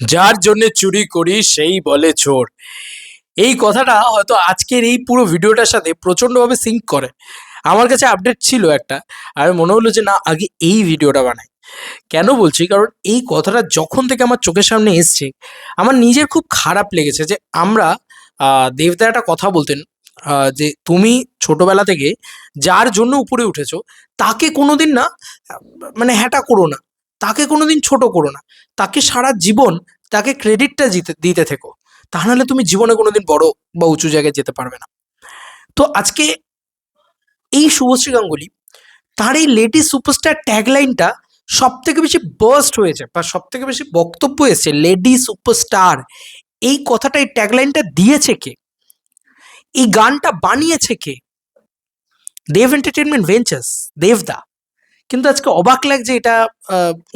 যার জন্য চুরি করি, সেই বলে চোর। এই কথাটা হয়তো আজকের এই পুরো ভিডিওটার সাথে প্রচণ্ডভাবে সিঙ্ক করে। আমার কাছে আপডেট ছিল একটা, আর মনে হলো যে না, আগে এই ভিডিওটা বানাই। কেন বলছি? কারণ এই কথাটা যখন থেকে আমার চোখের সামনে এসছে, আমার নিজের খুব খারাপ লেগেছে যে আমরা দেবদা একটা কথা বলতেন যে তুমি ছোটবেলা থেকে যার জন্য উপরে উঠেছো, তাকে কোনোদিন না মানে হ্যাটা করো না। তাকে কোনোদিন ছোট করো না। তাকে সারা জীবন তাকে ক্রেডিটটা দিতে দিতে থেকো। তা নাহলে তুমি জীবনে কোনোদিন বড় বা উঁচু জায়গায় যেতে পারবে না। তো আজকে এই শুভশ্রী গাঙ্গুলি তার এই লেটেস্ট সুপারস্টার ট্যাগলাইনটা সব থেকে বেশি বার্স্ট হয়েছে বা সব থেকে বেশি বক্তব্য এসেছে লেডি সুপারস্টার এই কথাটা, এই ট্যাগলাইনটা দিয়েছে কে? এই গানটা বানিয়েছে কে? দেব এন্টারটেনমেন্ট ভেঞ্চার্স দেবদা। কিন্তু আজকে অবাক লাগছে এটা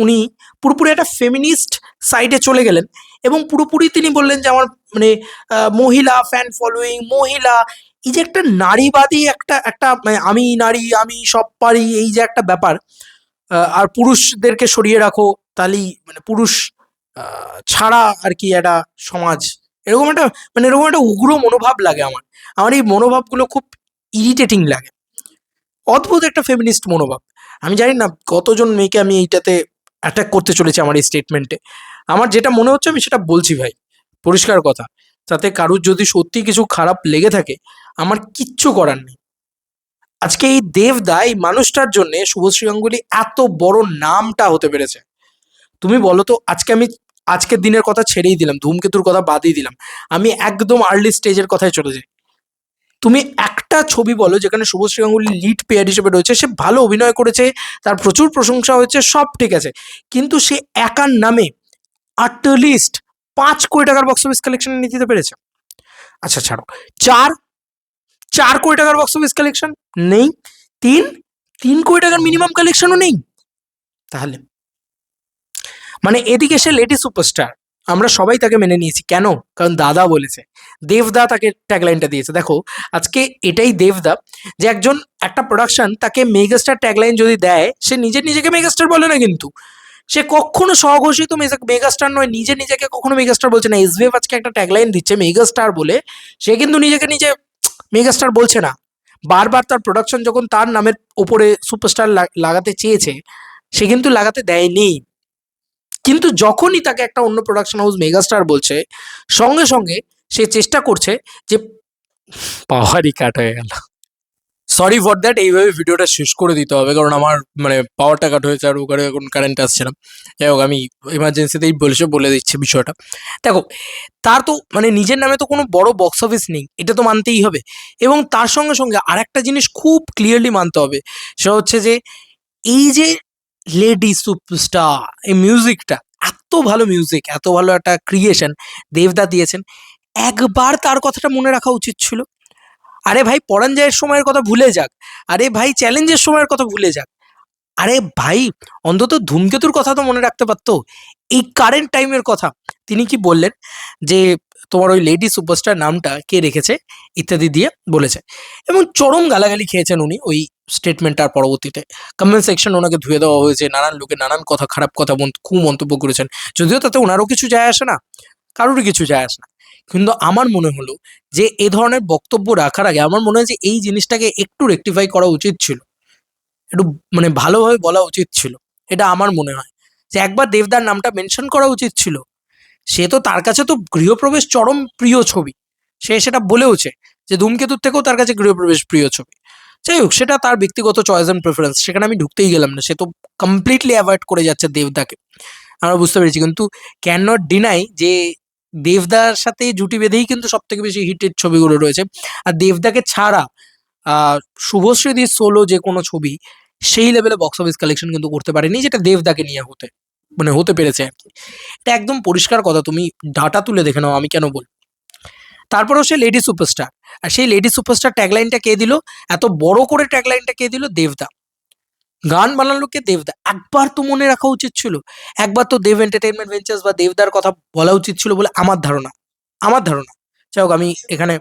উনি পুরোপুরি একটা ফেমিনিস্ট সাইডে চলে গেলেন এবং পুরোপুরি তিনি বললেন যে আমার মানে মহিলা ফ্যান ফলোয়িং মহিলা, এই যে একটা নারীবাদী একটা একটা মানে আমি নারী, আমি সব পারি, এই যে একটা ব্যাপার আর পুরুষদেরকে সরিয়ে রাখো, তাহলেই মানে পুরুষ ছাড়া আর কি একটা সমাজ। এরকম একটা মানে এরকম একটা উগ্র মনোভাব লাগে আমার। আমার এই মনোভাবগুলো খুব ইরিটেটিং লাগে। অদ্ভুত একটা ফেমিনিস্ট মনোভাব। আমি জানি না কতজন মেয়েকে আমি এইটাতে অ্যাটাক করতে চলেছি আমার এই স্টেটমেন্টে আমার যেটা মনে হচ্ছে আমি সেটা বলছি ভাই, পরিষ্কার কথা। তাতে কারুর যদি সত্যি কিছু খারাপ লেগে থাকে, আমার কিচ্ছু করার নেই। আজকে এই দেবদা এই মানুষটার জন্য শুভশ্রী গাঙ্গুলি এত বড় নামটা হতে পেরেছে। তুমি বলো তো, আজকে আমি আজকের দিনের কথা ছেড়েই দিলাম, ধূমকেতুর কথা বাদই দিলাম। আমি একদম আর্লি স্টেজের কথায় চলে যাই তুমি একটা ছবি বলো যেখানে শুভশ্রী গাঙ্গুলি লিড পেয়ার হিসেবে রয়েছে, সে ভালো অভিনয় করেছে, তার প্রচুর প্রশংসা হয়েছে, সব ঠিক আছে। কিন্তু সে একার নামে আটলিস্ট পাঁচ কোটি টাকার বক্স অফিস কালেকশন নিয়ে দিতে পেরেছে। আচ্ছা ছাড়ো। চার চার কোটি টাকার বক্স অফিস কালেকশন নেই, তিন তিন কোটি টাকার মিনিমাম কালেকশনও নেই। তাহলে মানে এদিকে সে লেডি সুপারস্টার আমরা সবাই তাকে মেনে নিয়েছি। কেন? কারণ দাদা বলেছে। দেবদা তাকে ট্যাগলাইনটা দিয়েছে। দেখো, আজকে এটাই দেবদা যে একজন একটা প্রোডাকশন তাকে মেগাস্টার ট্যাগলাইন যদি দেয়, সে নিজে নিজেকে মেগাস্টার বলে না কিন্তু। সে কখনো স্বঘোষিত মেগাস্টার নয়, নিজে নিজেকে কখনো মেগাস্টার বলছে না। এসবিএফ আজকে একটা ট্যাগলাইন দিচ্ছে মেগাস্টার বলে। সে কিন্তু নিজেকে নিজে মেগাস্টার বলছে না। বারবার তার প্রোডাকশন যখন তার নামের ওপরে সুপারস্টার লাগাতে চেয়েছে, সে কিন্তু লাগাতে দেয়নি। কিন্তু যখনই তাকে একটা অন্য প্রোডাকশন হাউস মেগাস্টার বলছে, সঙ্গে সঙ্গে সে চেষ্টা করছে যে পাওয়ারই কাট হয়ে গেল। সরি ফর দ্যাট এইভাবে ভিডিওটা শেষ করে দিতে হবে, কারণ আমার মানে পাওয়ারটা কাট হয়েছে আর ওখানে এখন কারেন্ট আসছে না। যাই হোক, আমি এমার্জেন্সিতেই বলেছে, বলে দিচ্ছি বিষয়টা। দেখো, তার তো মানে নিজের নামে তো কোনো বড় বক্স অফিস নেই, এটা তো মানতেই হবে। এবং তার সঙ্গে সঙ্গে আর একটা জিনিস খুব ক্লিয়ারলি মানতে হবে, সেটা হচ্ছে যে, এই যে লেডি সুপারস্টার এই মিউজিকটা এত ভালো মিউজিক এত ভালো একটা ক্রিয়েশন দেবদা দিয়েছেন। একবার তার কথাটা মনে রাখা উচিত ছিল। আরে ভাই, পরাঞ্জয়ের সময়ের কথা ভুলে যাক। আরে ভাই, চ্যালেঞ্জের সময়ের কথা ভুলে যাক। আরে ভাই, অন্তত ধূমকেতুর কথা তো মনে রাখতে পারতো। এই কারেন্ট টাইমের কথা। তিনি কি বললেন যে, তোমার ওই লেডি সুপারস্টার নামটা কে রেখেছে? ইত্যাদি দিয়ে বলেছে। এবং চরম গালাগালি খেয়েছেন উনি ওই স্টেটমেন্টটার পরবর্তীতে। কমেন্ট সেকশন ওনাকে ধুয়ে দেওয়া হয়েছে, নানান লোকে নানান কথা, খারাপ কথা কু মন্তব্য করেছেন। যদিও তাতে ওনারও কিছু যায় আসে না, কারোরই কিছু যায় আসে না। কিন্তু আমার মনে হলো যে, এ ধরনের বক্তব্য রাখার আগে আমার মনে হয় যে, এই জিনিসটাকে একটু রেকটিফাই করা উচিত ছিল। একটু মানে ভালোভাবে বলা উচিত ছিল। এটা আমার মনে হয়। যে একবার দেবদার নামটা মেনশন করা উচিত ছিল। সে তো তার কাছে তো গৃহপ্রবেশ চরম প্রিয় ছবি। সে সেটা বলেওছে যে, ধূমকেতুর থেকেও তার কাছে গৃহপ্রবেশ প্রিয় ছবি। যাই হোক, সেটা তার ব্যক্তিগত চয়েস অ্যান্ড প্রেফারেন্স সেখানে আমি ঢুকতেই গেলাম না, সে তো কমপ্লিটলি অ্যাভয়েড করে যাচ্ছে দেবদাকে। আমরা বুঝতে পেরেছি, কিন্তু ক্যান নট ডিনাই যে দেবদার সাথে জুটি বেঁধেই কিন্তু সব থেকে বেশি হিটের ছবিগুলো রয়েছে। আর দেবদাকে ছাড়া শুভশ্রীদির সোলো যে কোনো ছবি, সেই লেভেলে বক্স অফিস কালেকশন কিন্তু করতে পারেনি, যেটা দেবদাকে নিয়ে হতে মানে হতে পেরেছে আর কি। এটা একদম পরিষ্কার কথা, তুমি ডাটা তুলে দেখে নাও, আমি কেন বল তারপরেও সে লেডি সুপারস্টার আর সেই লেডি সুপারস্টার ট্যাগলাইনটা কে দিল? এত বড় করে ট্যাগলাইনটা কে দিল? দেবদা। গান বানালো কে? দেবদা। একবার তো মনে রাখা উচিত ছিল। একবার তো দেব এন্টারটেনমেন্ট ভেঞ্চার্স বা দেবদার কথা বলা উচিত ছিল বলে আমার ধারণা। আমার ধারণা। যাই হোক আমি এখানে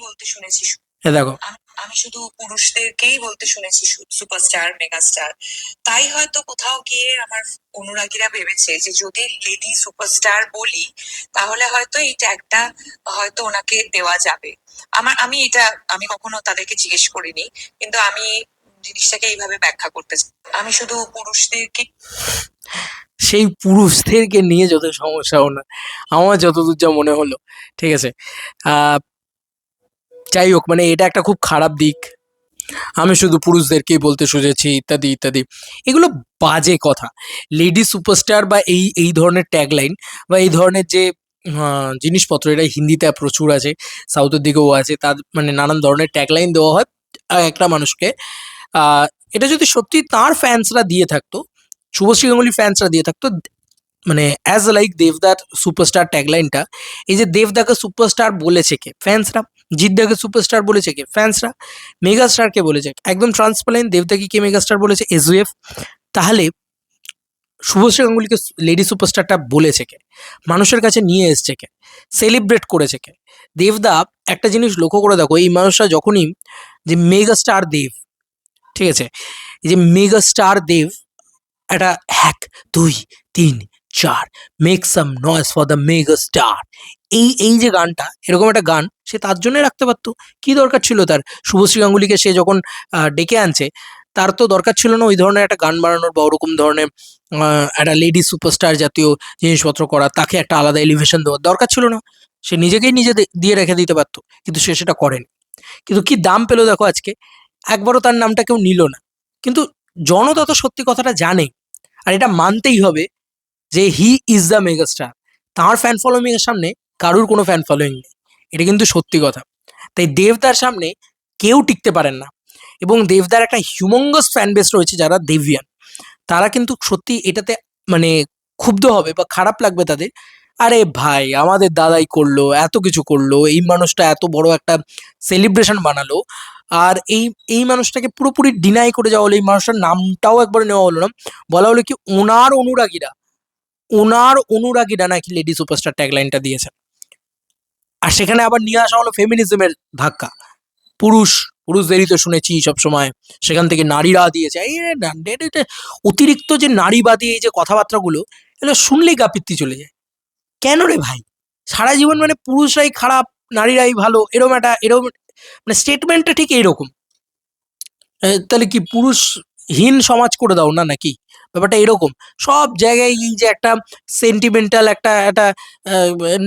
বলতে শুনেছি হ্যাঁ দেখো। আমি শুধু পুরুষদেরকেই বলতে শুনেছি সুপারস্টার মেগাস্টার তাই হয়তো কোথাও গিয়ে আমার অনুরাগীরা ভেবেছে যে যদি লেডি সুপারস্টার বলি, তাহলে হয়তো এই ট্যাগটা হয়তো ওনাকে দেওয়া যাবে। আমার আমি এটা আমি কখনো তাদেরকে জিজ্ঞেস করিনি, কিন্তু আমি জিনিসটাকে এইভাবে ব্যাখ্যা করতে চাই। আমি শুধু পুরুষদেরকে সেই পুরুষদেরকে নিয়ে যত সমস্যা ওনার আমার যতদূর যা মনে হলো, ঠিক আছে? যাই হোক মানে এটা একটা খুব খারাপ দিক। আমি শুধু পুরুষদেরকেই বলতে শুনেছি, ইত্যাদি ইত্যাদি। এগুলো বাজে কথা। লেডি সুপারস্টার বা এই এই ধরনের ট্যাগলাইন বা এই ধরনের যে জিনিসপত্র এটা হিন্দিতে প্রচুর আছে সাউথের দিকেও আছে, তার মানে নানান ধরনের ট্যাগলাইন দেওয়া হয় একটা মানুষকে। এটা যদি সত্যি তার ফ্যান্সরা দিয়ে থাকতো, শুভশ্রী গাঙ্গুলি ফ্যান্সরা দিয়ে থাকতো মানে অ্যাজ লাইক দেবদার সুপারস্টার ট্যাগলাইনটা এই যে দেবদাকে সুপারস্টার বলেছে কে? ফ্যান্সরা জিদ্দাকে সুপারস্টার বলেছে কে? ফ্যান্সরা মেগাস্টারকে বলেছে একদম ট্রান্সপারেন্ট দেবদাকে কে মেগাস্টার বলেছে? এসওএফ তাহলে, শুভশ্রী গাঙ্গুলিকে লেডি সুপারস্টারটা বলেছে কে? মানুষের কাছে নিয়ে এসছে কে? সেলিব্রেট করেছে কে? দেবদা একটা জিনিস লক্ষ্য করে দেখো, এই মানুষটা যখনই যে মেগাস্টার দেব ঠিক আছে? যে মেগাস্টার দেব একটা এক, দুই, তিন চার make some noise for the mega star এই এই যে গানটা, এরকম একটা গান সে তার জন্যই রাখতে পারতো। কি দরকার ছিল তার? শুভশ্রী গাঙ্গুলিকে সে যখন ডেকে আনছে, তার তো দরকার ছিল না ওই ধরনের একটা গান বানানোর বা ওরকম ধরনের একটা লেডি সুপারস্টার জাতীয় জিনিসপত্র করা, তাকে একটা আলাদা এলিভেশন দেওয়ার দরকার ছিল না। সে নিজেকেই নিজে দিয়ে রেখে দিতে পারতো, কিন্তু সে সেটা করেনি। কিন্তু কি দাম পেল দেখো আজকে? একবারও তার নামটা কেউ নিল না। কিন্তু জনতা তো সত্যি কথাটা জানে আর এটা মানতেই হবে যে হি ইজ দ্য মেগাস্টার তার ফ্যান ফলোয়িং এর সামনে কারুর কোনো ফ্যান ফলোয়িং নেই। এটা কিন্তু সত্যি কথা। তাই দেবদার সামনে কেউ টিকতে পারেন না। এবং দেবদার একটা হিউমঙ্গাস ফ্যান বেস রয়েছে যারা দেবিয়ান। তারা কিন্তু সত্যি এটাতে মানে ক্ষুব্ধ হবে বা খারাপ লাগবে তাদের। আরে ভাই, আমাদের দাদাই করল, এত কিছু করল, এই মানুষটা এত বড় একটা সেলিব্রেশন বানালো। আর এই এই মানুষটাকে পুরোপুরি ডিনাই করে যাওয়া হলো, এই মানুষটার নামটাও একবার নেওয়া হলো না। বলা হলো কি, ওনার অনুরাগীরা ওনার অনুরাগীরা নাকি লেডি সুপারস্টার ট্যাগলাইনটা দিয়েছেন। আর সেখানে আবার নিয়ে আসা হলো ফেমিনিজমের ধাক্কা। পুরুষ পুরুষদেরই তো শুনেছি সব সময় সেখান থেকে নারীরা দিয়েছে। অতিরিক্ত যে নারীবাদী এই যে কথাবার্তাগুলো, এগুলো শুনলেই গাপিত্তি চলে যায়। কেন রে ভাই? সারা জীবন মানে পুরুষরাই খারাপ, নারীরাই ভালো এরকম একটা এরকম মানে স্টেটমেন্টটা ঠিক এইরকম। তাহলে কি পুরুষহীন সমাজ করে দাও না নাকি? ব্যাপারটা এরকম। সব জায়গায় এই যে একটা সেন্টিমেন্টাল একটা একটা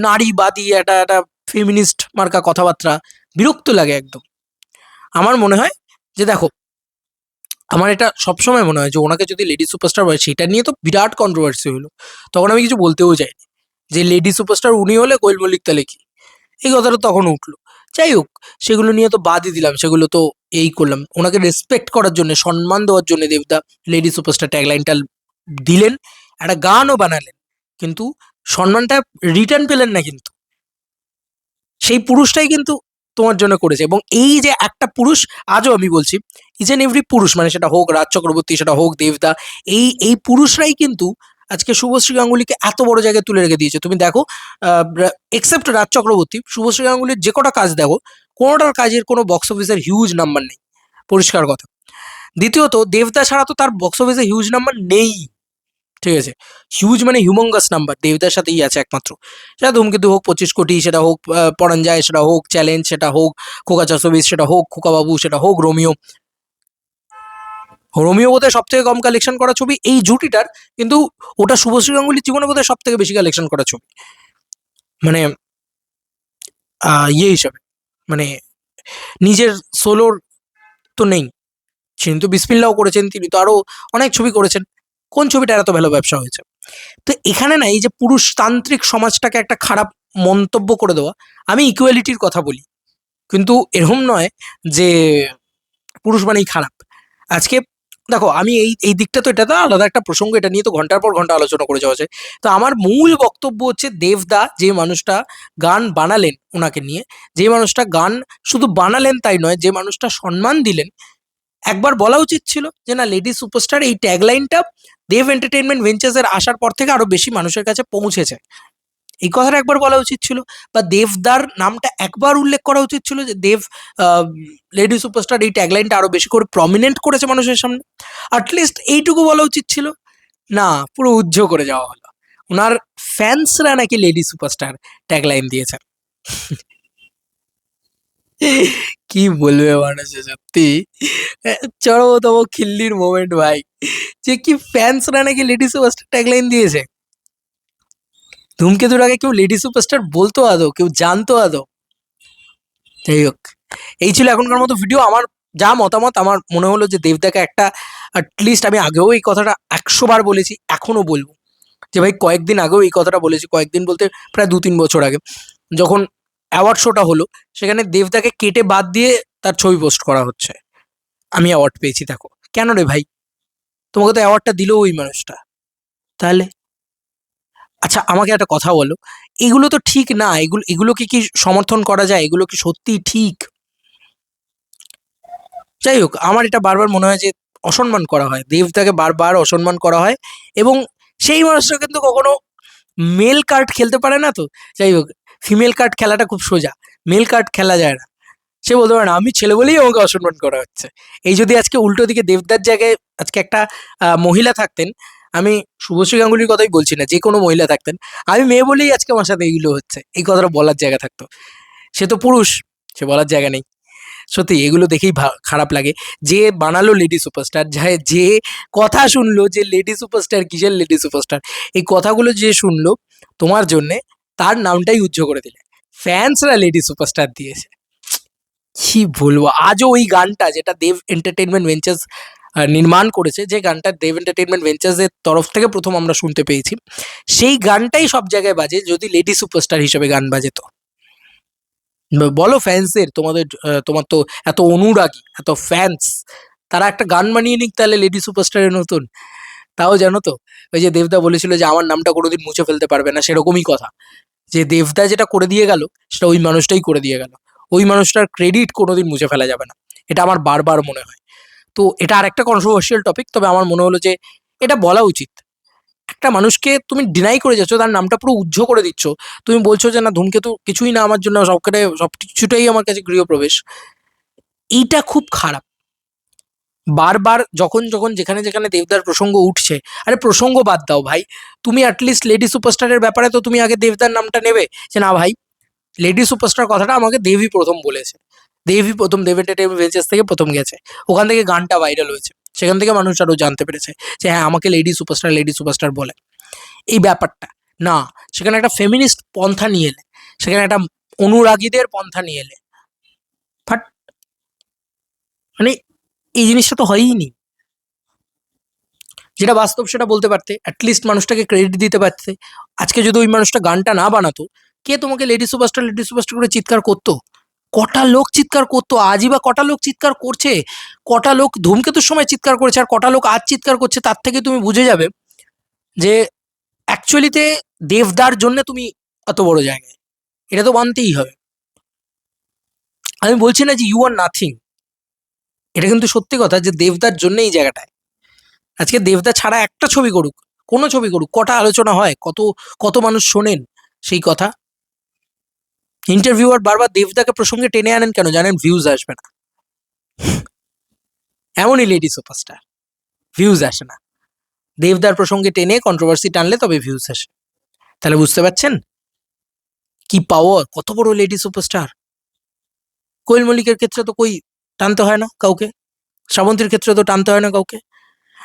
নারীবাদী, একটা একটা ফেমিনিস্ট মার্কা কথাবার্তা বিরক্ত লাগে একদম। আমার মনে হয় যে দেখো, আমার এটা সবসময় মনে হয় যে ওনাকে যদি লেডি সুপারস্টার বলে, সেটা নিয়ে তো বিরাট কন্ট্রোভার্সি হলো। তখন আমি কিছু বলতেও যাইনি যে লেডি সুপারস্টার উনি হলে কোয়েল মল্লিক তাহলে কি? এই কথাটা তখন উঠল। যাই হোক, সেগুলো নিয়ে তো বাদই দিলাম, সেগুলো তো এই করলাম। ওনাকে রেসপেক্ট করার জন্য, সম্মান দেওয়ার জন্য দেবদা লেডি সুপারস্টার ট্যাগলাইনটা দিলেন, একটা গানও বানালেন, কিন্তু সম্মানটা রিটার্ন পেলেন না কিন্তু। সেই পুরুষটাই কিন্তু তোমার জন্য করেছে এবং এই যে একটা পুরুষ, আজও আমি বলছি ইজ এন এভরি পুরুষ মানে সেটা হোক রাজ চক্রবর্তী, সেটা হোক দেবদা, এই এই পুরুষরাই কিন্তু আজকে শুভশ্রী গাঙ্গুলিকে এত বড় জায়গায় তুলে রেখে দিয়েছে। তুমি দেখো এক্সেপ্ট রাজ চক্রবর্তী, শুভশ্রী গাঙ্গুলির যে কটা কাজ দেখো, কোনোটার কাজের কোনো বক্স অফিসের হিউজ নাম্বার নেই। পরিষ্কার কথা। দ্বিতীয়ত, দেবদা ছাড়া তো তার বক্স অফিসে হিউজ নাম্বার নেই। ঠিক আছে? হিউজ মানে হিউমঙ্গাস নাম্বার দেবদার সাথেই আছে একমাত্র। সেটা ধূমকেতু হোক, পঁচিশ কোটি সেটা হোক পরাণ সেটা হোক চ্যালেঞ্জ সেটা হোক, খোকা চারশো বিশ সেটা হোক খোকাবাবু সেটা হোক, রোমিও রোমিও বোধহয় সব থেকে কম কালেকশন করা ছবি। এই জুটিটার কিন্তু ওটা শুভশ্রী গাঙ্গুলির জীবনে বোধহয় সব থেকে বেশি কালেকশন করা ছবি। মানে ইয়ে হিসাবে মানে নিজের সোলোর তো নেই। তিনি তো বিসমিল্লাও করেছেন তিনি, তো আরও অনেক ছবি করেছেন। কোন ছবিটা এত ভালো ব্যবসা হয়েছে? তো এখানে না, এই যে পুরুষতান্ত্রিক সমাজটাকে একটা খারাপ মন্তব্য করে দেওয়া, আমি ইকুয়ালিটির কথা বলি। কিন্তু এরকম নয় যে পুরুষ মানেই খারাপ। আজকে দেখো, আমি এই এই দিকটা তো এটা তো আলাদা একটা প্রসঙ্গ, এটা নিয়ে তো ঘণ্টার পর ঘণ্টা আলোচনা করে যাওয়া যায়। তো আমার মূল বক্তব্য হচ্ছে দেবদা যে মানুষটা গান বানালেন ওনাকে নিয়ে, যে মানুষটা গান শুধু বানালেন তাই নয়, যে মানুষটা সম্মান দিলেন, একবার বলা উচিত ছিল যে না, লেডি সুপারস্টার এই ট্যাগলাইনটা দেব এন্টারটেনমেন্ট ভেঞ্চার্স এর আসার পর থেকে আরও বেশি মানুষের কাছে পৌঁছেছে। এই কথাটা একবার বলা উচিত ছিল। বা দেবদার নামটা একবার উল্লেখ করা উচিত ছিল যে দেব লেডি সুপারস্টার এই ট্যাগলাইনটা আরও বেশি করে প্রমিনেন্ট করেছে মানুষের সামনে। অ্যাটলিস্ট এইটুকু বলা উচিত ছিল, না, পুরো উজ্জ্ব করে যাওয়া হলো। ওনার ফ্যান্সরা নাকি লেডি সুপারস্টার ট্যাগলাইন দিয়েছেন। কি বলবে মানুষে সত্যি? চরমতম খিল্লির মোমেন্ট ভাই। যে কি ফ্যান্সরা নাকি লেডি সুপারস্টার ট্যাগলাইন দিয়েছে? ধূমকেতুর আগে কেউ লেডি সুপারস্টার বলতো আদৌ, কেউ জানতো আদৌ? যাই হোক, এই ছিল এখনকার মতো ভিডিও আমার যা মতামত, আমার মনে হলো যে দেবদাকে একটা অ্যাটলিস্ট আমি আগেও এই কথাটা একশো বার বলেছি, এখনও বলব। যে ভাই, কয়েকদিন আগেও এই কথাটা বলেছি, কয়েকদিন বলতে প্রায় দু তিন বছর আগে। যখন অ্যাওয়ার্ড শোটা হলো, সেখানে দেবদাকে কেটে বাদ দিয়ে তার ছবি পোস্ট করা হচ্ছে। আমি অ্যাওয়ার্ড পেয়েছি, দেখো। কেন রে ভাই? তোমাকে তো অ্যাওয়ার্ডটা দিল ওই মানুষটা। তাহলে? আচ্ছা আমাকে একটা কথা বলো। এগুলো তো ঠিক না, এগুলো এগুলোকে কি সমর্থন করা যায়? এগুলো কি সত্যি ঠিক? যাই হোক, আমার এটা বারবার মনে হয় যে অসম্মান করা হয়। দেবতাকে বারবার অসম্মান করা হয় এবং সেই মানুষটা কিন্তু কখনো মেল কার্ড খেলতে পারে না তো। যাই হোক ফিমেল কার্ড খেলাটা খুব সোজা। মেল কার্ড খেলা যায় না। সে বলতে পারে না, আমি ছেলে বলেই আমাকে অসম্মান করা হচ্ছে। এই যদি আজকে উল্টো দিকে দেবদার জায়গায় আজকে একটা মহিলা থাকতেন আমি শুভশ্রী গাঙ্গুলির কথাই বলছি না, যে কোনো মহিলা থাকতেন। আমি মেয়ে বলেই আজকে আমার সাথে এইগুলো হচ্ছে, এই কথাটা বলার জায়গা থাকতো। সে তো পুরুষ, সে বলার জায়গা নেই। সত্যি, এগুলো দেখেই খারাপ লাগে। যে বানালো লেডি সুপারস্টার যে যে কথা শুনলো যে লেডি সুপারস্টার কিসের লেডি সুপারস্টার এই কথাগুলো যে শুনলো তোমার জন্যে, তার নামটাই উজ্জ্ব করে দিলে। ফ্যান্সরা লেডি সুপারস্টার দিয়েছে। কি বলব, আজও ওই গানটা, যেটা দেব এন্টারটেনমেন্ট ভেঞ্চার্স নির্মাণ করেছে, যে গানটা দেব এন্টারটেনমেন্ট ভেঞ্চার্সের তরফ থেকে প্রথম আমরা শুনতে পেয়েছি। সেই গানটাই সব জায়গায় বাজে, যদি লেডি সুপারস্টার হিসেবে গান বাজে তো। বলো ফ্যান্সের তোমাদের তোমার তো এত অনুরাগী, এত ফ্যান্স তারা একটা গান বানিয়ে নিক তাহলে লেডি সুপারস্টারের নতুন। তাও জানো তো, ওই যে দেবদা বলেছিল যে, আমার নামটা কোনোদিন মুছে ফেলতে পারবে না সেরকমই কথা। যে দেবদা যেটা করে দিয়ে গেল, সেটা ওই মানুষটাই করে দিয়ে গেল। ওই মানুষটার ক্রেডিট কোনোদিন মুছে ফেলা যাবে না। এটা আমার বারবার মনে হয়। তো এটা আর একটা কন্ট্রোভার্সিয়াল টপিক তবে আমার মনে হলো যে এটা বলা উচিত। একটা মানুষকে তুমি ডিনাই করে যাচ্ছ, তার নামটা পুরো উজ্জ্ব করে দিচ্ছ। তুমি বলছো যে না, ধূমকেতু কিছুই না আমার জন্য, সবকটাই, সব কিছুটাই আমার কাছে গৃহপ্রবেশ। এইটা খুব খারাপ। বারবার যখন যখন যেখানে যেখানে দেবদার প্রসঙ্গ উঠছে, আরে প্রসঙ্গ বাদ দাও ভাই। তুমি অ্যাটলিস্ট লেডি সুপারস্টারের ব্যাপারে তো তুমি আগে দেবদার নামটা নেবে যে না ভাই লেডি সুপারস্টার কথাটা আমাকে দেবী প্রথম বলেছে। দেবী প্রথম দেব এন্টারটেনমেন্ট ভেঞ্চার্স থেকে প্রথম গেছে। ওখান থেকে গানটা ভাইরাল হয়েছে। সেখান থেকে মানুষ আরও জানতে পেরেছে যে হ্যাঁ আমাকে লেডি সুপারস্টার লেডি সুপারস্টার বলে। এই ব্যাপারটা, না, সেখানে একটা ফেমিনিস্ট পন্থা নিয়ে এলে। সেখানে একটা অনুরাগীদের পন্থা নিয়ে এলে। বাট মানে এই জিনিসটা তো হয়ই নি যেটা বাস্তব সেটা বলতে পারতে অ্যাটলিস্ট মানুষটাকে ক্রেডিট দিতে পারতে। আজকে যদি ওই মানুষটা গানটা না বানাতো, কে তোমাকে লেডি সুপারস্টার লেডি সুপারস্টার করে চিৎকার করতো? কটা লোক চিৎকার করতো? আজই বা কটা লোক চিৎকার করছে? কটা লোক ধূমকেতুর সময় চিৎকার করেছে আর কটা লোক আজ চিৎকার করছে তার থেকে তুমি বুঝে যাবে যে অ্যাকচুয়ালিতে দেবদার জন্য তুমি অত বড় জায়গায়। এটা তো মানতেই হবে। আমি বলছি না যে ইউ আর নাথিং এটা কিন্তু সত্যি কথা যে দেবদার জন্য এই জায়গাটায়। আজকে দেবদা ছাড়া একটা ছবি করুক, কোনো ছবি করুক, কটা আলোচনা হয়, কত কত মানুষ শোনেন সেই কথা। ইন্টারভিউয়ার বারবার দেবদাকে প্রসঙ্গে টেনে আনেন কেন জানেন? ভিউজ আসবে না। এমনই লেডি সুপারস্টার ভিউজ আসে না। দেবদার প্রসঙ্গে টেনে কন্ট্রোভার্সি টানলে তবে ভিউজ আসে। তাহলে বুঝতে পারছেন? কি পাওয়ার কত বড় লেডি সুপারস্টার কোয়েল মল্লিকের ক্ষেত্রে তো কই টানতে হয় না কাউকে? শ্রাবন্তীর ক্ষেত্রে তো টানতে হয় না কাউকে?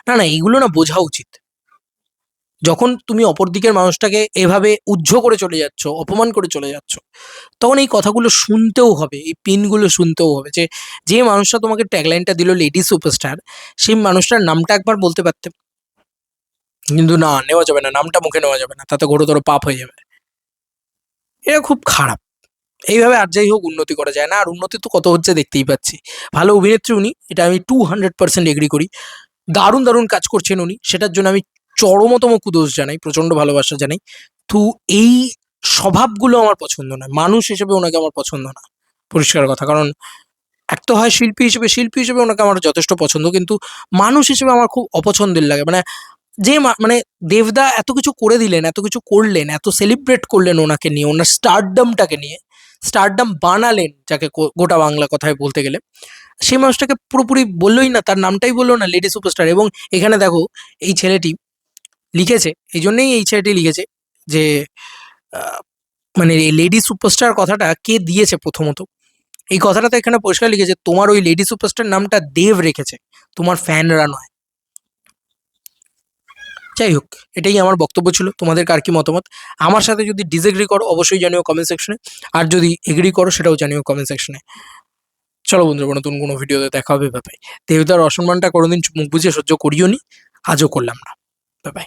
না না, এইগুলো না বোঝা উচিত। যখন তুমি অপর দিকের মানুষটাকে এভাবে উজ্জ্ব করে চলে যাচ্ছ, অপমান করে চলে যাচ্ছ, তখন এই কথাগুলো শুনতেও হবে, এই পিনগুলো শুনতেও হবে যে যে মানুষটা তোমাকে ট্যাগলাইনটা দিল লেডি সুপারস্টার সেই মানুষটার নামটা একবার বলতে পারতে। কিন্তু না, নেওয়া যাবে না, নামটা মুখে নেওয়া যাবে না, তাতে ঘোরতর পাপ হয়ে যাবে। এটা খুব খারাপ। এইভাবে আর যাই হোক উন্নতি করা যায় না। আর উন্নতি তো কত হচ্ছে দেখতেই পাচ্ছি। ভালো অভিনেত্রী উনি, এটা আমি টু হান্ড্রেড পার্সেন্ট এগ্রি করি। দারুণ দারুণ কাজ করছেন উনি। সেটার জন্য আমি চরমতম কুদোষ জানাই প্রচণ্ড ভালোবাসা জানাই। তো এই স্বভাবগুলো আমার পছন্দ না মানুষ হিসেবে ওনাকে আমার পছন্দ না। পরিষ্কার কথা, কারণ এক তো হয় শিল্পী হিসেবে শিল্পী হিসেবে ওনাকে আমার যথেষ্ট পছন্দ, কিন্তু মানুষ হিসেবে আমার খুব অপছন্দের লাগে। মানে যে মানে দেবদা এত কিছু করে দিলেন, এত কিছু করলেন, এত সেলিব্রেট করলেন ওনাকে নিয়ে, ওনার স্টারডমটাকে নিয়ে স্টারডম বানালেন যাকে গোটা বাংলা কথায় বলতে গেলে, সেই মানুষটাকে পুরোপুরি বললোই না, তার নামটাই বলল না লেডি সুপারস্টার এবং এখানে দেখো, এই ছেলেটি লিখেছে এই জন্যই এই ছেলেটি লিখেছে যে মানে লেডি সুপারস্টার কথাটা কে দিয়েছে প্রথমত? এই কথাটা তো এখানে পরিষ্কার লিখেছে, তোমার ওই লেডি সুপারস্টার নামটা দেব রেখেছে, তোমার ফ্যানরা নয়। যাই হোক, এটাই আমার বক্তব্য ছিল, তোমাদের কার কি মতামত? আমার সাথে যদি ডিসএগ্রি করো, অবশ্যই জানিও কমেন্ট সেকশনে আর যদি এগ্রি করো, সেটাও জানিও কমেন্ট সেকশনে চলো বন্ধুরা, নতুন কোনো ভিডিওতে দেখা হবে ভাবে দেবদার অসম্মানটা কোনোদিন মুখ বুঝে সহ্য করিও নি আজও করলাম না। Bye bye.